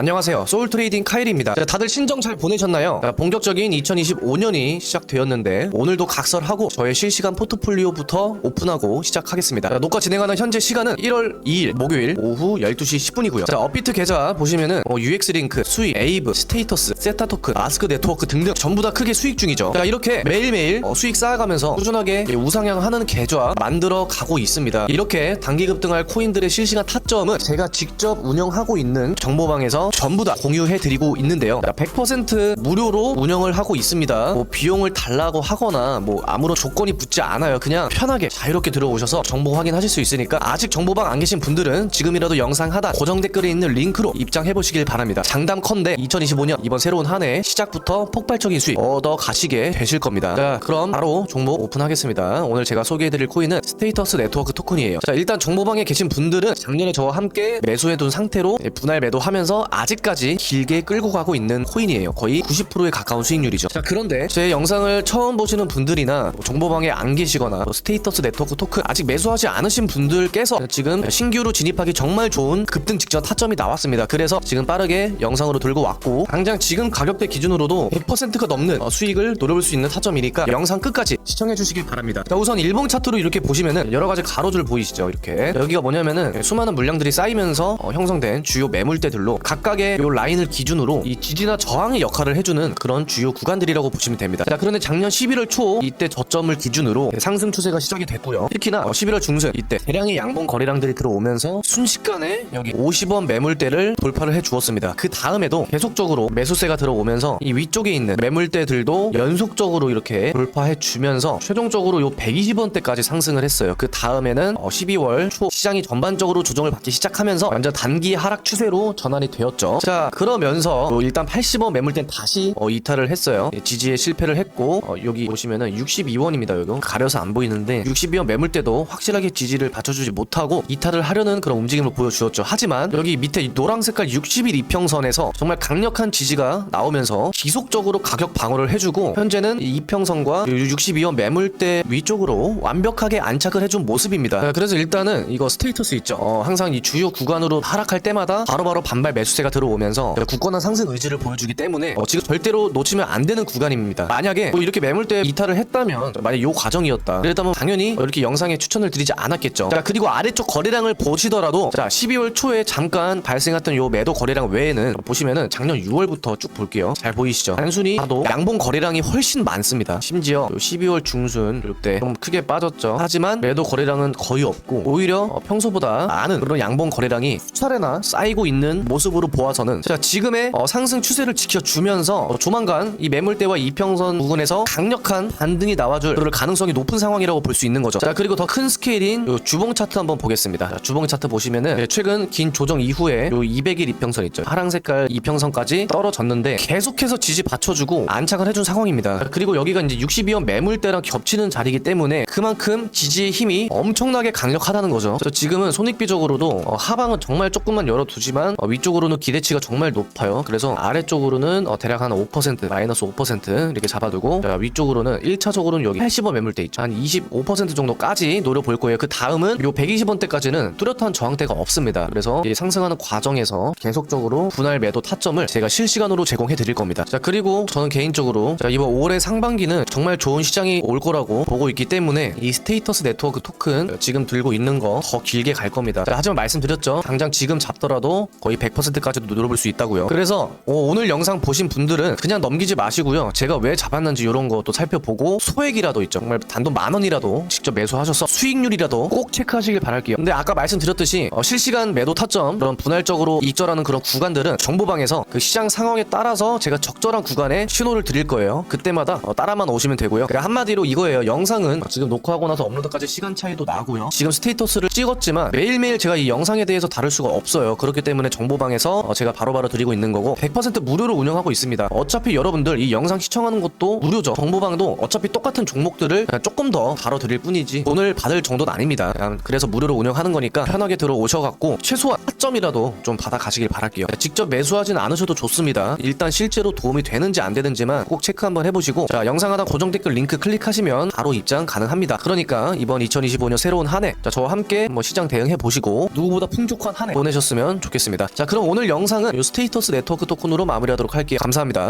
안녕하세요. 소울 트레이딩 카일입니다. 자, 다들 신정 잘 보내셨나요? 자, 본격적인 2025년이 시작되었는데 오늘도 각설하고 저의 실시간 포트폴리오부터 오픈하고 시작하겠습니다. 자, 녹화 진행하는 현재 시간은 1월 2일 목요일 오후 12시 10분이고요. 자, 업비트 계좌 보시면은 어, UX 링크, 수익, 에이브, 스테이터스, 세타 토큰, 아스크 네트워크 등등 전부 다 크게 수익 중이죠. 자, 이렇게 매일매일 어, 수익 쌓아가면서 꾸준하게 예, 우상향하는 계좌 만들어 가고 있습니다. 이렇게 단기 급등할 코인들의 실시간 타점은 제가 직접 운영하고 있는 정보방에서 전부 다 공유해 드리고 있는데요. 자, 100% 무료로 운영을 하고 있습니다. 뭐 비용을 달라고 하거나 뭐 아무런 조건이 붙지 않아요. 그냥 편하게 자유롭게 들어오셔서 정보 확인하실 수 있으니까 아직 정보방 안 계신 분들은 지금이라도 영상 하단 고정 댓글에 있는 링크로 입장해 보시길 바랍니다. 장담컨대 2025년 이번 새로운 한 해 시작부터 폭발적인 수익 얻어 가시게 되실 겁니다. 자, 그럼 바로 종목 오픈하겠습니다. 오늘 제가 소개해 드릴 코인은 스테이터스 네트워크 토큰이에요. 자, 일단 정보방에 계신 분들은 작년에 저와 함께 매수해 둔 상태로 분할 매도하면서 아직까지 길게 끌고 가고 있는 코인이에요. 거의 90%에 가까운 수익률이죠. 자, 그런데 제 영상을 처음 보시는 분들이나 뭐 정보방에 안 계시거나 또 스테이터스 네트워크 토큰 아직 매수하지 않으신 분들께서 지금 신규로 진입하기 정말 좋은 급등 직전 타점이 나왔습니다. 그래서 지금 빠르게 영상으로 들고 왔고 당장 지금 가격대 기준으로도 100%가 넘는 어, 수익을 노려볼 수 있는 타점이니까 영상 끝까지 시청해 주시길 바랍니다. 자, 우선 일봉 차트로 이렇게 보시면은 여러 가지 가로줄 보이시죠? 이렇게 여기가 뭐냐면은 수많은 물량들이 쌓이면서 어, 형성된 주요 매물대들로 각 각의 요 라인을 기준으로 이 지지나 저항의 역할을 해주는 그런 주요 구간들이라고 보시면 됩니다. 자, 그런데 작년 11월 초 이때 저점을 기준으로 상승 추세가 시작이 됐고요. 특히나 어, 11월 중순 이때 대량의 양봉 거래량들이 들어오면서 순식간에 여기 50원 매물대를 돌파를 해 주었습니다. 그 다음에도 계속적으로 매수세가 들어오면서 이 위쪽에 있는 매물대들도 연속적으로 이렇게 돌파해 주면서 최종적으로 요 120원대까지 상승을 했어요. 그 다음에는 어, 12월 초 시장이 전반적으로 조정을 받기 시작하면서 완전 단기 하락 추세로 전환이 되었 죠. 자 그러면서 요 일단 80원 매물대는 다시 어, 이탈을 했어요. 예, 지지에 실패를 했고 어, 여기 보시면은 62원입니다. 여기 가려서 안 보이는데 62원 매물대도 확실하게 지지를 받쳐주지 못하고 이탈을 하려는 그런 움직임을 보여주었죠. 하지만 여기 밑에 이 노랑 색깔 60일 이평선에서 정말 강력한 지지가 나오면서 지속적으로 가격 방어를 해주고 현재는 이 이평선과 62원 매물대 위쪽으로 완벽하게 안착을 해준 모습입니다. 자, 그래서 일단은 이거 스테이터스 있죠. 어, 항상 이 주요 구간으로 하락할 때마다 바로바로 반발 매수 세가 들어오면서 굳건한 상승 의지를 보여주기 때문에 어, 지금 절대로 놓치면 안 되는 구간입니다. 만약에 뭐 이렇게 매물대 이탈을 했다면 만약 요 과정이었다. 그랬다면 당연히 이렇게 영상에 추천을 드리지 않았겠죠. 자 그리고 아래쪽 거래량을 보시더라도 자 12월 초에 잠깐 발생했던 요 매도 거래량 외에는 보시면은 작년 6월부터 쭉 볼게요. 잘 보이시죠? 단순히 봐도 양봉 거래량이 훨씬 많습니다. 심지어 요 12월 중순 요때 좀 크게 빠졌죠. 하지만 매도 거래량은 거의 없고 오히려 어, 평소보다 많은 그런 양봉 거래량이 수차례나 쌓이고 있는 모습으로 보아서는 자 지금의 어, 상승 추세를 지켜주면서 어, 조만간 이 매물대와 이평선 부근에서 강력한 반등이 나와줄 가능성이 높은 상황이라고 볼 수 있는 거죠. 자 그리고 더 큰 스케일인 요 주봉 차트 한번 보겠습니다. 자, 주봉 차트 보시면은 네, 최근 긴 조정 이후에 요 200일 이평선 있죠. 파랑 색깔 이평선까지 떨어졌는데 계속해서 지지 받쳐주고 안착을 해준 상황입니다. 자, 그리고 여기가 이제 62원 매물대랑 겹치는 자리이기 때문에 그만큼 지지의 힘이 엄청나게 강력하다는 거죠. 지금은 손익비적으로도 어, 하방은 정말 조금만 열어두지만 어, 위쪽으로는 기대치가 정말 높아요. 그래서 아래쪽으로는 어, 대략 한 5% 마이너스 5% 이렇게 잡아두고 자, 위쪽으로는 1차적으로는 여기 80원 매물대 있죠. 한 25% 정도까지 노려볼 거예요. 그 다음은 요 120원대까지는 뚜렷한 저항대가 없습니다. 그래서 이 상승하는 과정에서 계속적으로 분할 매도 타점을 제가 실시간으로 제공해 드릴 겁니다. 자 그리고 저는 개인적으로 자, 이번 올해 상반기는 정말 좋은 시장이 올 거라고 보고 있기 때문에 이 스테이터스 네트워크 토큰 지금 들고 있는 거 더 길게 갈 겁니다. 자, 하지만 말씀드렸죠. 당장 지금 잡더라도 거의 100%까지 도 노려볼 수 있다고요. 그래서 어, 오늘 영상 보신 분들은 그냥 넘기지 마시고요. 제가 왜 잡았는지 이런 것도 살펴보고 소액이라도 있죠. 정말 단돈 만 원이라도 직접 매수하셔서 수익률이라도 꼭 체크하시길 바랄게요. 근데 아까 말씀드렸듯이 어, 실시간 매도 타점 그런 분할적으로 익절하는 그런 구간들은 정보방에서 그 시장 상황에 따라서 제가 적절한 구간에 신호를 드릴 거예요. 그때마다 어, 따라만 오시면 되고요. 그러니까 한마디로 이거예요. 영상은 지금 녹화하고 나서 업로드까지 시간 차이도 나고요. 지금 스테이터스를 찍었지만 매일매일 제가 이 영상에 대해서 다룰 수가 없어요. 그렇기 때문에 정보방에서 어, 제가 바로 바로 드리고 있는 거고 100% 무료로 운영하고 있습니다. 어차피 여러분들 이 영상 시청하는 것도 무료죠. 정보방도 어차피 똑같은 종목들을 조금 더 다뤄드릴 뿐이지 돈을 받을 정도는 아닙니다. 그래서 무료로 운영하는 거니까 편하게 들어오셔갖고 최소한 타점이라도 좀 받아가시길 바랄게요. 직접 매수하진 않으셔도 좋습니다. 일단 실제로 도움이 되는지 안 되는지만 꼭 체크 한번 해보시고 자 영상 하나 고정 댓글 링크 클릭하시면 바로 입장 가능합니다. 그러니까 이번 2025년 새로운 한 해 저와 함께 뭐 시장 대응해 보시고 누구보다 풍족한 한 해 보내셨으면 좋겠습니다. 자 그럼 오늘 영상은 이 스테이터스 네트워크 토큰으로 마무리하도록 할게요. 감사합니다.